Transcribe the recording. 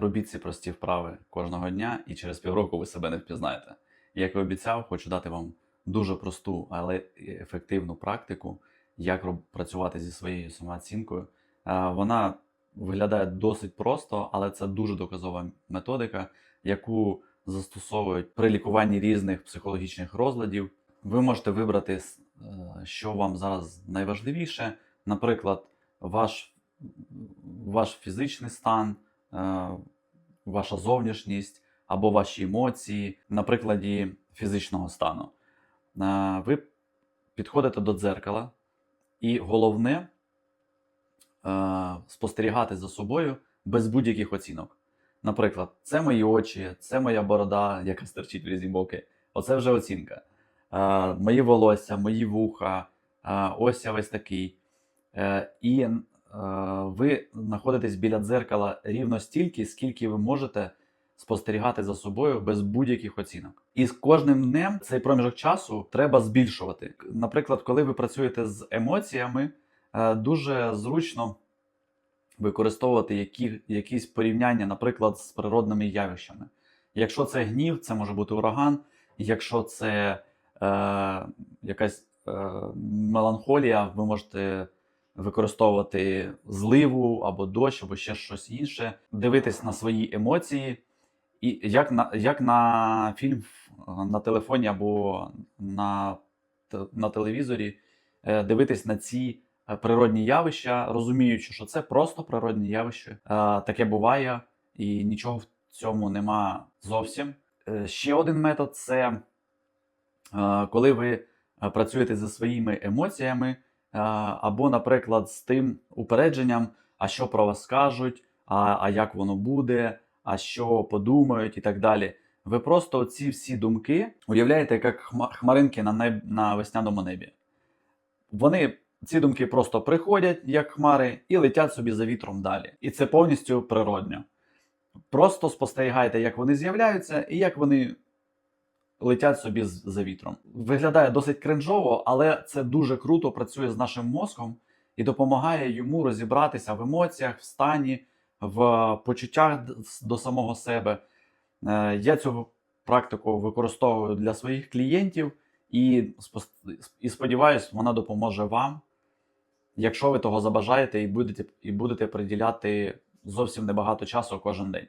робіть ці прості вправи кожного дня, і через півроку ви себе не впізнаєте. Як і обіцяв, хочу дати вам дуже просту, але ефективну практику, як працювати зі своєю самооцінкою. Е, Вона виглядає досить просто, але це дуже доказова методика, яку застосовують при лікуванні різних психологічних розладів. Ви можете вибрати, е, що вам зараз найважливіше, наприклад, ваш, ваш фізичний стан, ваша зовнішність або ваші емоції, на прикладі фізичного стану. Е, Ви підходите до дзеркала, і головне е, спостерігати за собою без будь-яких оцінок. Наприклад, це мої очі, це моя борода, яка стерчить в різні боки. Оце вже оцінка. Е, мої волосся, мої вуха, е, ось я весь такий. Е, і е, ви знаходитесь біля дзеркала рівно стільки, скільки ви можете спостерігати за собою без будь-яких оцінок. І з кожним днем цей проміжок часу треба збільшувати. Наприклад, коли ви працюєте з емоціями, е, дуже зручно використовувати які, якісь порівняння, наприклад, з природними явищами. Якщо це гнів, це може бути ураган. Якщо це е, якась е, меланхолія, ви можете використовувати зливу або дощ, або ще щось інше, дивитись на свої емоції, і як на, як на фільм е, на телефоні або на, на телевізорі, е, дивитись на ці е, природні явища, розуміючи, що це просто природні явища. Таке буває, і нічого в цьому нема зовсім. Ще один метод це коли ви працюєте зі своїми емоціями, або, наприклад, з тим упередженням, а що про вас скажуть, а, а як воно буде, а що подумають, і так далі. Ви просто ці всі думки уявляєте як хмаринки на, неб... на весняному небі. Вони, ці думки просто приходять, як хмари, і летять собі за вітром далі. І це повністю природньо. Просто спостерігайте, як вони з'являються і як вони летять собі за вітром. Виглядає досить кринжово, але це дуже круто працює з нашим мозком і допомагає йому розібратися в емоціях, в стані, в почуттях до самого себе. Е, Я цю практику використовую для своїх клієнтів і, і сподіваюся, вона допоможе вам, якщо ви того забажаєте і будете, і будете приділяти зовсім небагато часу кожен день.